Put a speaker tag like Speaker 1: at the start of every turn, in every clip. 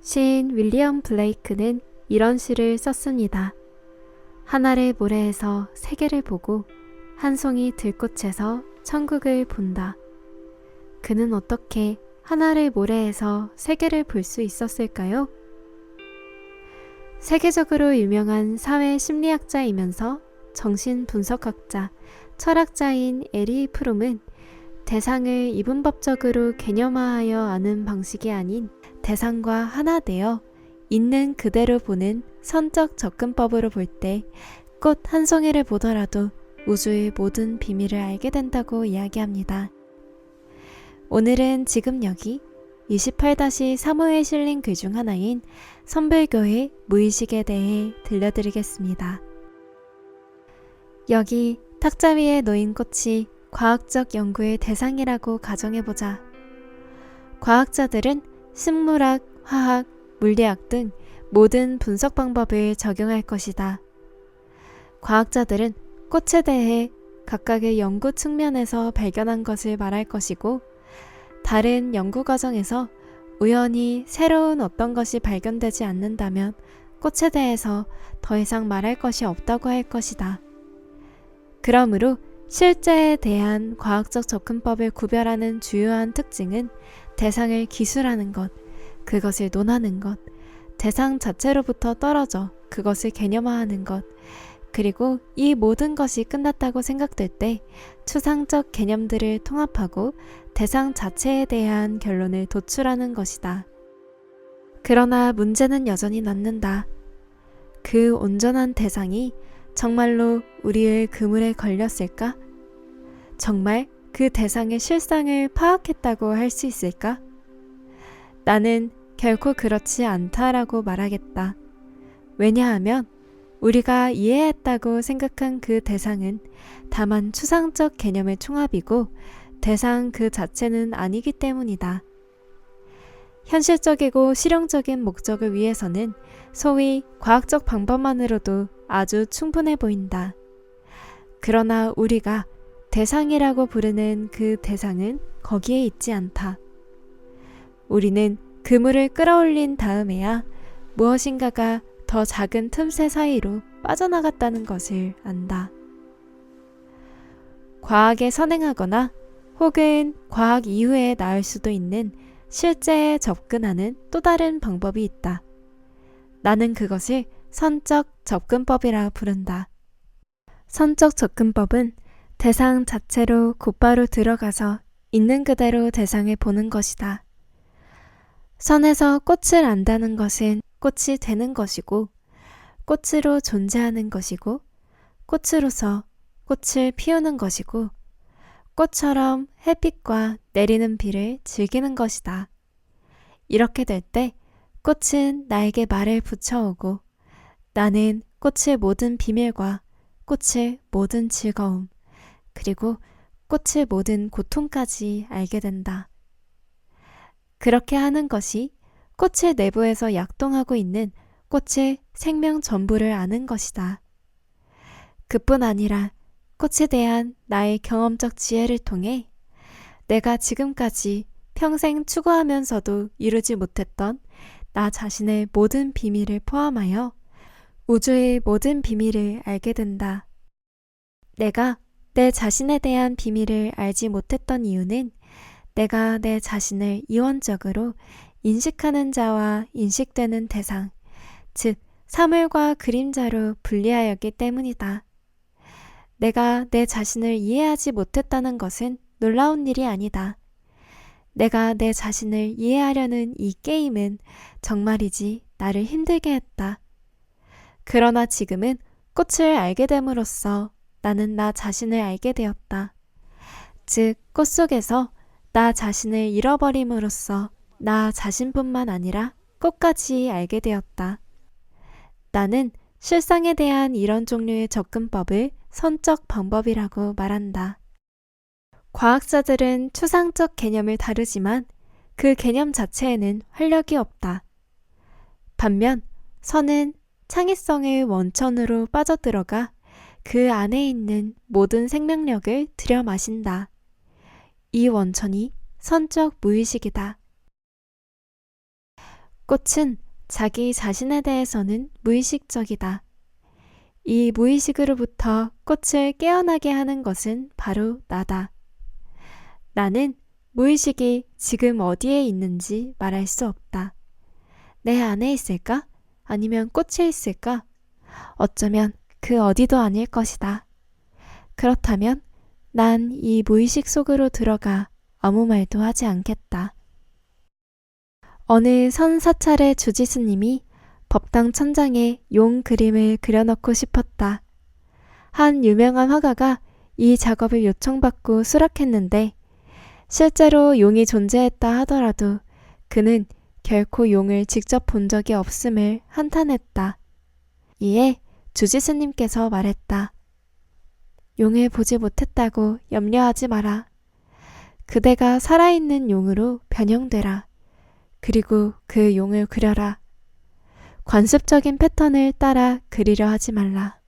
Speaker 1: 시인 윌리엄 블레이크는 이런 시를 썼습니다. 하늘의 모래에서 세계를 보고 한 송이 들꽃에서 천국을 본다. 그는 어떻게 하늘의 모래에서 세계를 볼 수 있었을까요? 세계적으로 유명한 사회 심리학자이면서 정신 분석학자, 철학자인 에리 프롬은 대상을 이분법적으로 개념화하여 아는 방식이 아닌 대상과 하나 되어 있는 그대로 보는 선적 접근법으로 볼 때 꽃 한 송이를 보더라도 우주의 모든 비밀을 알게 된다고 이야기합니다. 오늘은 지금 여기 28-3호에 실린 글 중 하나인 선불교의 무의식에 대해 들려드리겠습니다. 여기 탁자 위에 놓인 꽃이 과학적 연구의 대상이라고 가정해보자. 과학자들은 sinh 물학, 화학, 물리학 등 모든 분석 방법을 적용할 것이다. 과학자들은 꽃에 대해 각각의 연구 측면에서 발견한 것을 말할 것이고, 다른 연구 과정에서 우연히 새로운 어떤 것이 발견되지 않는다면 꽃에 대해서 더 이상 말할 것이 없다고 할 것이다. 그러므로 실제에 대한 과학적 접근법을 구별하는 주요한 특징은 대상을 기술하는 것, 그것을 논하는 것, 대상 자체로부터 떨어져 그것을 개념화하는 것, 그리고 이 모든 것이 끝났다고 생각될 때 추상적 개념들을 통합하고 대상 자체에 대한 결론을 도출하는 것이다. 그러나 문제는 여전히 남는다. 그 온전한 대상이 정말로 우리의 그물에 걸렸을까? 정말 그 대상의 실상을 파악했다고 할 수 있을까? 나는 결코 그렇지 않다라고 말하겠다. 왜냐하면 우리가 이해했다고 생각한 그 대상은 다만 추상적 개념의 총합이고 대상 그 자체는 아니기 때문이다. 현실적이고 실용적인 목적을 위해서는 소위 과학적 방법만으로도 아주 충분해 보인다. 그러나 우리가 대상이라고 부르는 그 대상은 거기에 있지 않다. 우리는 그물을 끌어올린 다음에야 무엇인가가 더 작은 틈새 사이로 빠져나갔다는 것을 안다. 과학에 선행하거나 혹은 과학 이후에 나을 수도 있는 실제에 접근하는 또 다른 방법이 있다. 나는 그것을 선적 접근법이라 부른다. 선적 접근법은 대상 자체로 곧바로 들어가서 있는 그대로 대상을 보는 것이다. 선에서 꽃을 안다는 것은 꽃이 되는 것이고, 꽃으로 존재하는 것이고, 꽃으로서 꽃을 피우는 것이고, 꽃처럼 햇빛과 내리는 비를 즐기는 것이다. 이렇게 될 때 꽃은 나에게 말을 붙여오고 나는 꽃의 모든 비밀과 꽃의 모든 즐거움, 그리고 꽃의 모든 고통까지 알게 된다. 그렇게 하는 것이 꽃의 내부에서 약동하고 있는 꽃의 생명 전부를 아는 것이다. 그뿐 아니라 꽃에 대한 나의 경험적 지혜를 통해 내가 지금까지 평생 추구하면서도 이루지 못했던 나 자신의 모든 비밀을 포함하여 우주의 모든 비밀을 알게 된다. 내가 내 자신에 대한 비밀을 알지 못했던 이유는 내가 내 자신을 이원적으로 인식하는 자와 인식되는 대상, 즉, 사물과 그림자로 분리하였기 때문이다. 내가 내 자신을 이해하지 못했다는 것은 놀라운 일이 아니다. 내가 내 자신을 이해하려는 이 게임은 정말이지 나를 힘들게 했다. 그러나 지금은 꽃을 알게 됨으로써 나는 나 자신을 알게 되었다. 즉, 꽃 속에서 나 자신을 잃어버림으로써 나 자신뿐만 아니라 꽃까지 알게 되었다. 나는 실상에 대한 이런 종류의 접근법을 선적 방법이라고 말한다. 과학자들은 추상적 개념을 다루지만 그 개념 자체에는 활력이 없다. 반면 선은 창의성의 원천으로 빠져들어가 그 안에 있는 모든 생명력을 들여 마신다. 이 원천이 선적 무의식이다. 꽃은 자기 자신에 대해서는 무의식적이다. 이 무의식으로부터 꽃을 깨어나게 하는 것은 바로 나다. 나는 무의식이 지금 어디에 있는지 말할 수 없다. 내 안에 있을까? 아니면 꽃에 있을까? 어쩌면 그 어디도 아닐 것이다. 그렇다면 난 이 무의식 속으로 들어가 아무 말도 하지 않겠다. 어느 선 사찰의 주지스님이 법당 천장에 용 그림을 그려놓고 싶었다. 한 유명한 화가가 이 작업을 요청받고 수락했는데 실제로 용이 존재했다 하더라도 그는 결코 용을 직접 본 적이 없음을 한탄했다. 이에 주지스님께서 말했다. 용을 보지 못했다고 염려하지 마라. 그대가 살아있는 용으로 변형되라. 그리고 그 용을 그려라. 관습적인 패턴을 따라 그리려 하지 말라.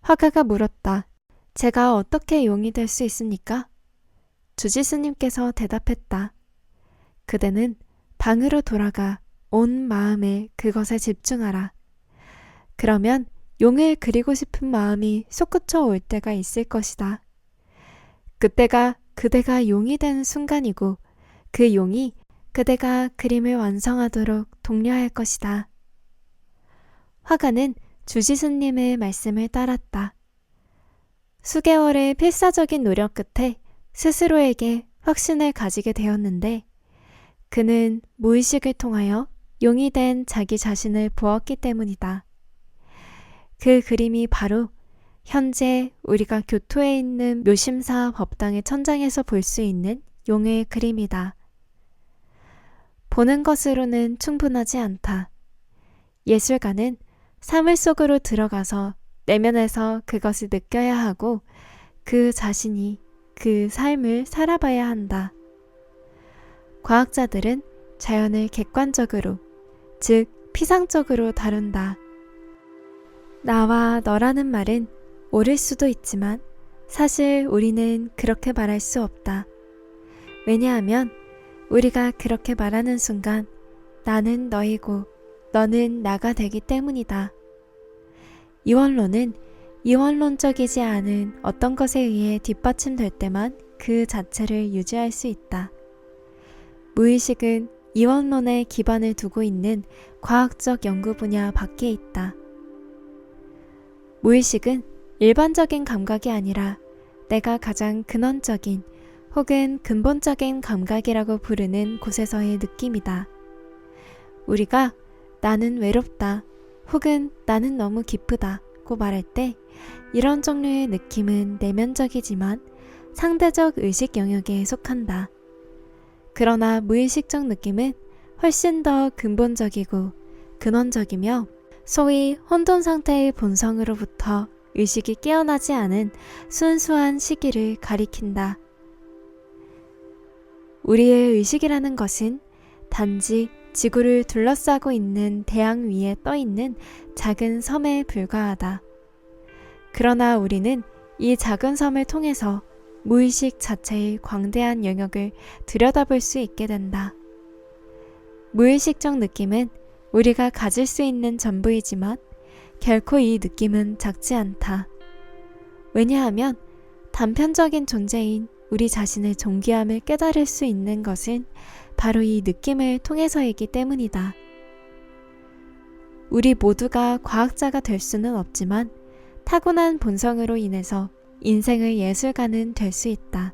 Speaker 1: 화가가 물었다. 제가 어떻게 용이 될 수 있습니까? 주지스님께서 대답했다. 그대는 방으로 돌아가 온 마음에 그것에 집중하라. 그러면 용을 그리고 싶은 마음이 솟구쳐 올 때가 있을 것이다. 그때가 그대가 용이 되는 순간이고 그 용이 그대가 그림을 완성하도록 독려할 것이다. 화가는 주지스님의 말씀을 따랐다. 수개월의 필사적인 노력 끝에 스스로에게 확신을 가지게 되었는데 그는 무의식을 통하여 용이 된 자기 자신을 보았기 때문이다. 그 그림이 바로 현재 우리가 교토에 있는 묘심사 법당의 천장에서 볼 수 있는 용의 그림이다. 보는 것으로는 충분하지 않다. 예술가는 사물 속으로 들어가서 내면에서 그것을 느껴야 하고 그 자신이 그 삶을 살아봐야 한다. 과학자들은 자연을 객관적으로, 즉, 피상적으로 다룬다. 나와 너라는 말은 옳을 수도 있지만 사실 우리는 그렇게 말할 수 없다. 왜냐하면 우리가 그렇게 말하는 순간 나는 너이고 너는 나가 되기 때문이다. 이원론은 이원론적이지 않은 어떤 것에 의해 뒷받침될 때만 그 자체를 유지할 수 있다. 무의식은 이원론에 기반을 두고 있는 과학적 연구 분야 밖에 있다. 무의식은 일반적인 감각이 아니라 내가 가장 근원적인 혹은 근본적인 감각이라고 부르는 곳에서의 느낌이다. 우리가 나는 외롭다 혹은 나는 너무 기쁘다고 말할 때 이런 종류의 느낌은 내면적이지만 상대적 의식 영역에 속한다. 그러나 무의식적 느낌은 훨씬 더 근본적이고 근원적이며 소위 혼돈 상태의 본성으로부터 의식이 깨어나지 않은 순수한 시기를 가리킨다. 우리의 의식이라는 것은 단지 지구를 둘러싸고 있는 대양 위에 떠 있는 작은 섬에 불과하다. 그러나 우리는 이 작은 섬을 통해서 무의식 자체의 광대한 영역을 들여다볼 수 있게 된다. 무의식적 느낌은 우리가 가질 수 있는 전부이지만 결코 이 느낌은 작지 않다. 왜냐하면 단편적인 존재인 우리 자신의 존귀함을 깨달을 수 있는 것은 바로 이 느낌을 통해서이기 때문이다. 우리 모두가 과학자가 될 수는 없지만 타고난 본성으로 인해서 인생의 예술가는 될 수 있다.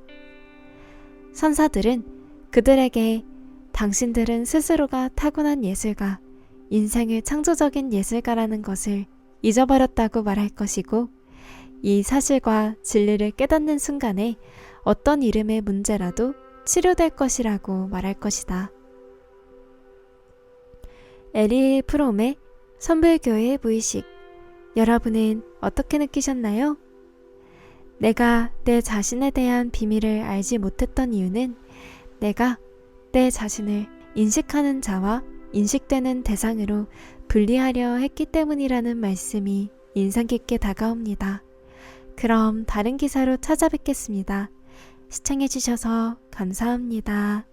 Speaker 1: 선사들은 그들에게 당신들은 스스로가 타고난 예술가, 인생의 창조적인 예술가라는 것을 잊어버렸다고 말할 것이고, 이 사실과 진리를 깨닫는 순간에 어떤 이름의 문제라도 치료될 것이라고 말할 것이다. 에리 프롬의 선불교의 무의식. 여러분은 어떻게 느끼셨나요? 내가 내 자신에 대한 비밀을 알지 못했던 이유는 내가 내 자신을 인식하는 자와 인식되는 대상으로 분리하려 했기 때문이라는 말씀이 인상 깊게 다가옵니다. 그럼 다른 기사로 찾아뵙겠습니다. 시청해주셔서 감사합니다.